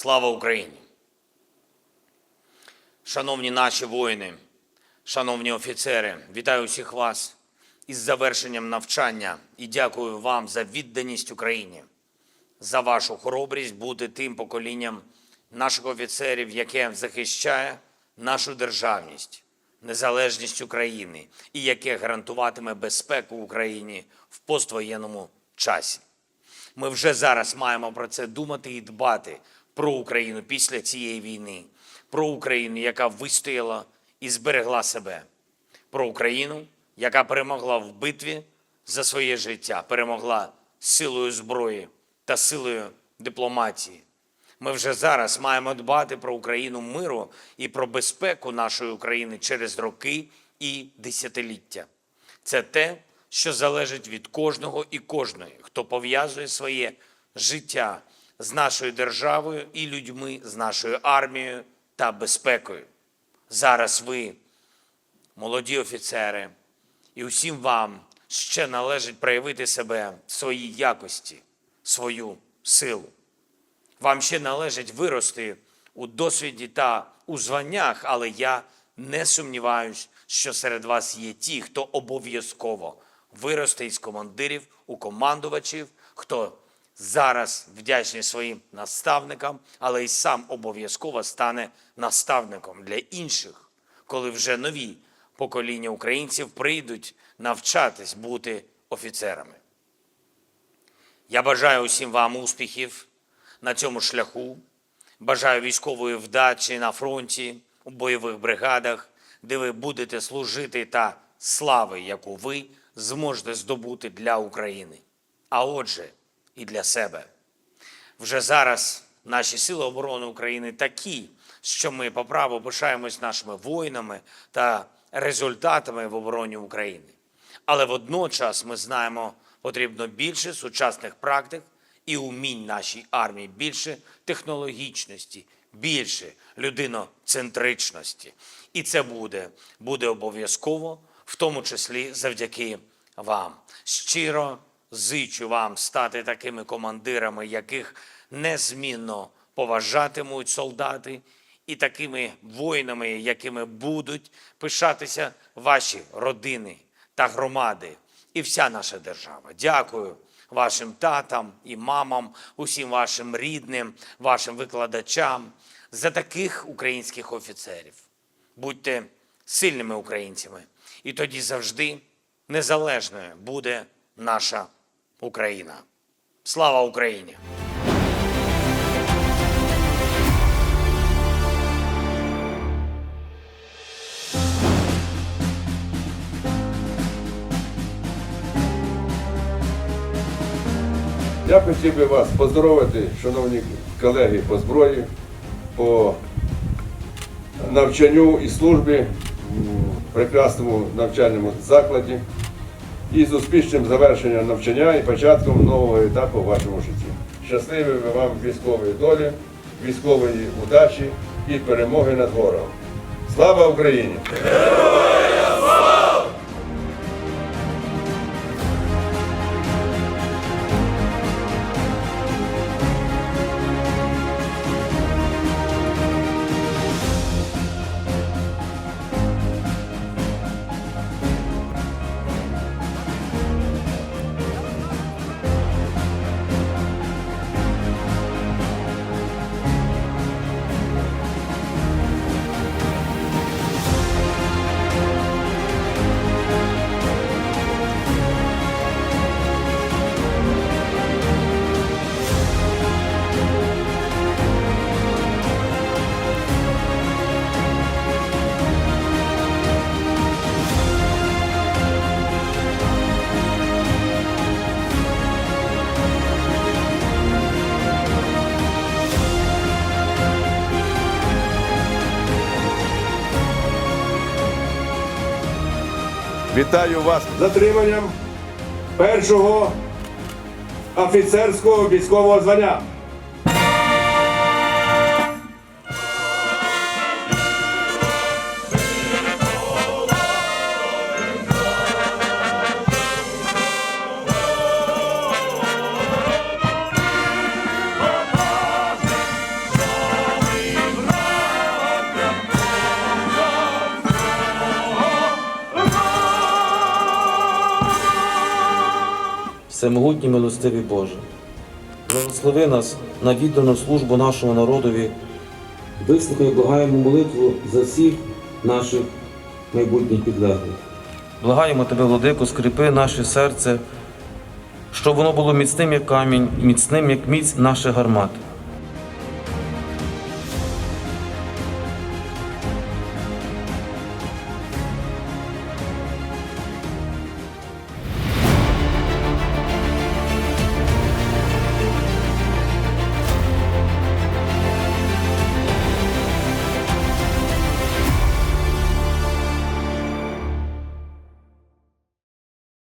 Слава Україні! Шановні наші воїни, шановні офіцери, вітаю всіх вас із завершенням навчання і дякую вам за відданість Україні, за вашу хоробрість бути тим поколінням наших офіцерів, яке захищає нашу державність, незалежність України і яке гарантуватиме безпеку Україні в поствоєнному часі. Ми вже зараз маємо про це думати і дбати про Україну після цієї війни, про Україну, яка вистояла і зберегла себе, про Україну, яка перемогла в битві за своє життя, перемогла силою зброї та силою дипломатії. Ми вже зараз маємо дбати про Україну миру і про безпеку нашої України через роки і десятиліття. Це те, що залежить від кожного і кожної, хто пов'язує своє життя з нашою державою і людьми, з нашою армією та безпекою. Зараз ви, молоді офіцери, і усім вам ще належить проявити себе в своїй якості, свою силу. Вам ще належить вирости у досвіді та у званнях, але я не сумніваюсь, що серед вас є ті, хто обов'язково виросте із командирів у командувачів, хто зараз вдячний своїм наставникам, але й сам обов'язково стане наставником для інших, коли вже нові покоління українців прийдуть навчатись бути офіцерами. Я бажаю усім вам успіхів на цьому шляху. Бажаю військової вдачі на фронті, у бойових бригадах, де ви будете служити та слави, яку ви зможете здобути для України, а отже, і для себе. Вже зараз наші сили оборони України такі, що ми по праву пишаємось нашими воїнами та результатами в обороні України. Але водночас ми знаємо, потрібно більше сучасних практик і умінь нашій армії, більше технологічності, більше людиноцентричності. І це буде, буде обов'язково, в тому числі завдяки вам. Щиро зичу вам стати такими командирами, яких незмінно поважатимуть солдати, і такими воїнами, якими будуть пишатися ваші родини та громади, і вся наша держава. Дякую вашим татам і мамам, усім вашим рідним, вашим викладачам за таких українських офіцерів. Будьте сильними українцями, і тоді завжди незалежною буде наша Україна. Слава Україні! Я хотів би вас поздоровити, шановні колеги по зброї, по навчанню і службі в прекрасному навчальному закладі і з успішним завершенням навчання і початком нового етапу в вашому житті. Щасливі вам військової долі, військової удачі і перемоги над ворогом. Слава Україні! Вітаю вас з затриманням першого офіцерського військового звання. Всемогутній милостивий Боже. Благослови нас на віддану службу нашому народові. Вислухай благаємо молитву за всіх наших майбутніх підлеглих. Благаємо тебе, владико, скріпи наше серце, щоб воно було міцним як камінь, міцним як міць наших гармат.